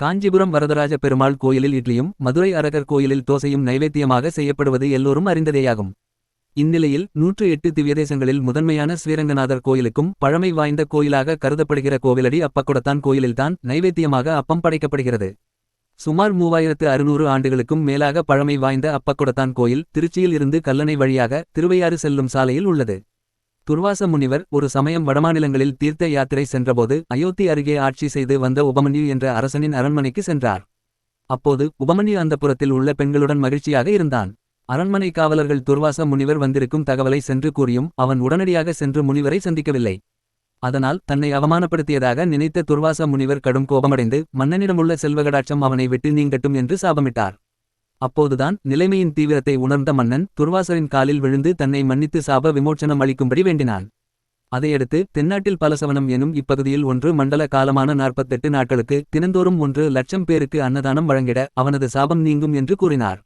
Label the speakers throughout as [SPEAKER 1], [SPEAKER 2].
[SPEAKER 1] காஞ்சிபுரம் வரதராஜ பெருமாள் கோயிலில் இட்லியும் மதுரை அரகர் கோயிலில் தோசையும் நைவேத்தியமாக செய்யப்படுவது எல்லோரும் அறிந்ததேயாகும். இந்நிலையில் நூற்று எட்டு திவ்யதேசங்களில் முதன்மையான ஸ்ரீரங்கநாதர் கோயிலுக்கும் பழமை வாய்ந்த கோயிலாக கருதப்படுகிற கோவிலடி அப்பக்குடத்தான் கோயிலில்தான் நைவேத்தியமாக அப்பம் படைக்கப்படுகிறது. சுமார் மூவாயிரத்து அறுநூறு ஆண்டுகளுக்கும் மேலாக பழமை வாய்ந்த அப்பக்குடத்தான் கோயில் திருச்சியில் இருந்து கல்லணை வழியாக திருவையாறு செல்லும் சாலையில் உள்ளது. துர்வாச முனிவர் ஒரு சமயம் வடமாநிலங்களில் தீர்த்த யாத்திரை சென்றபோது அயோத்தி அருகே ஆட்சி செய்து வந்த உபமன்யு என்ற அரசனின் அரண்மனைக்கு சென்றார். அப்போது உபமன்யு அந்தப்புறத்தில் உள்ள பெண்களுடன் மகிழ்ச்சியாக இருந்தான். அரண்மனை காவலர்கள் துர்வாச முனிவர் வந்திருக்கும் தகவலை சென்று கூறியும் அவன் உடனடியாக சென்று முனிவரை சந்திக்கவில்லை. அதனால் தன்னை அவமானப்படுத்தியதாக நினைத்த துர்வாச முனிவர் கடும் கோபமடைந்து மன்னனிடமுள்ள செல்வகடாட்சம் அவனை விட்டு நீங்கட்டும் என்று சாபமிட்டார். அப்போதுதான் நிலைமையின் தீவிரத்தை உணர்ந்த மன்னன் துர்வாசரின் காலில் விழுந்து தன்னை மன்னித்து சாப விமோச்சனம் அளிக்கும்படி வேண்டினான். அதையடுத்து தென்னாட்டில் பலசவனம் எனும் இப்பகுதியில் ஒன்று மண்டல காலமான நாற்பத்தெட்டு நாட்களுக்கு தினந்தோறும் ஒன்று லட்சம் பேருக்கு அன்னதானம் வழங்கிட அவனது சாபம் நீங்கும் என்று கூறினார்.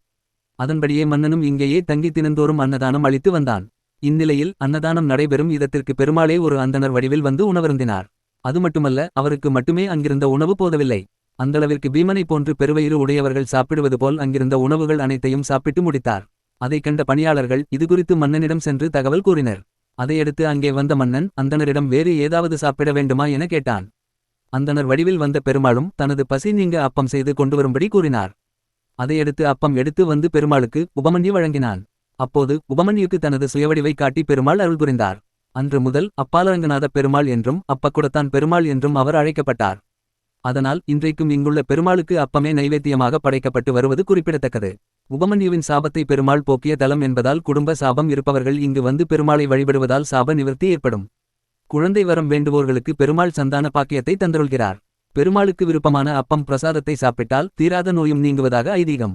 [SPEAKER 1] அதன்படியே மன்னனும் இங்கேயே தங்கி தினந்தோறும் அன்னதானம் அளித்து வந்தான். இந்நிலையில் அன்னதானம் நடைபெறும் இதத்திற்கு பெருமாளே ஒரு அந்தணர் வடிவில் வந்து உணவருந்தினார். அது மட்டுமல்ல அவருக்கு மட்டுமே அங்கிருந்த உணவு போதவில்லை. அந்தளவிற்கு பீமனைப் போன்று பெருவயிறு உடையவர்கள் சாப்பிடுவது போல் அங்கிருந்த உணவுகள் அனைத்தையும் சாப்பிட்டு முடித்தார். அதைக் கண்ட பணியாளர்கள் இதுகுறித்து மன்னனிடம் சென்று தகவல் கூறினர். அதையடுத்து அங்கே வந்த மன்னன் அந்தணரிடம் வேறு ஏதாவது சாப்பிட வேண்டுமா? என கேட்டான். அந்தணர் வடிவில் வந்த பெருமாளும் தனது பசி நீங்க அப்பம் செய்து கொண்டு வரும்படி கூறினார். அதையடுத்து அப்பம் எடுத்து வந்து பெருமாளுக்கு உபமன்யு வழங்கினான். அப்போது உபமன்யுக்கு தனது சுயவடிவை காட்டி பெருமாள் அருள் புரிந்தார். அன்று முதல் அப்பாலரங்கநாத பெருமாள் என்றும் அப்பக்குடத்தான் பெருமாள் என்றும் அவர் அழைக்கப்பட்டார். அதனால் இன்றைக்கும் இங்குள்ள பெருமாளுக்கு அப்பமே நைவேத்தியமாக படைக்கப்பட்டு வருவது குறிப்பிடத்தக்கது. உபமன்யுவின் சாபத்தை பெருமாள் போக்கிய தலம் என்பதால் குடும்ப சாபம் இருப்பவர்கள் இங்கு வந்து பெருமாளை வழிபடுவதால் சாப நிவர்த்தி ஏற்படும். குழந்தை வரம் வேண்டுவோர்களுக்கு பெருமாள் சந்தான பாக்கியத்தை தந்தருள்கிறார். பெருமாளுக்கு விருப்பமான அப்பம் பிரசாதத்தை சாப்பிட்டால் தீராத நோயும் நீங்குவதாக ஐதீகம்.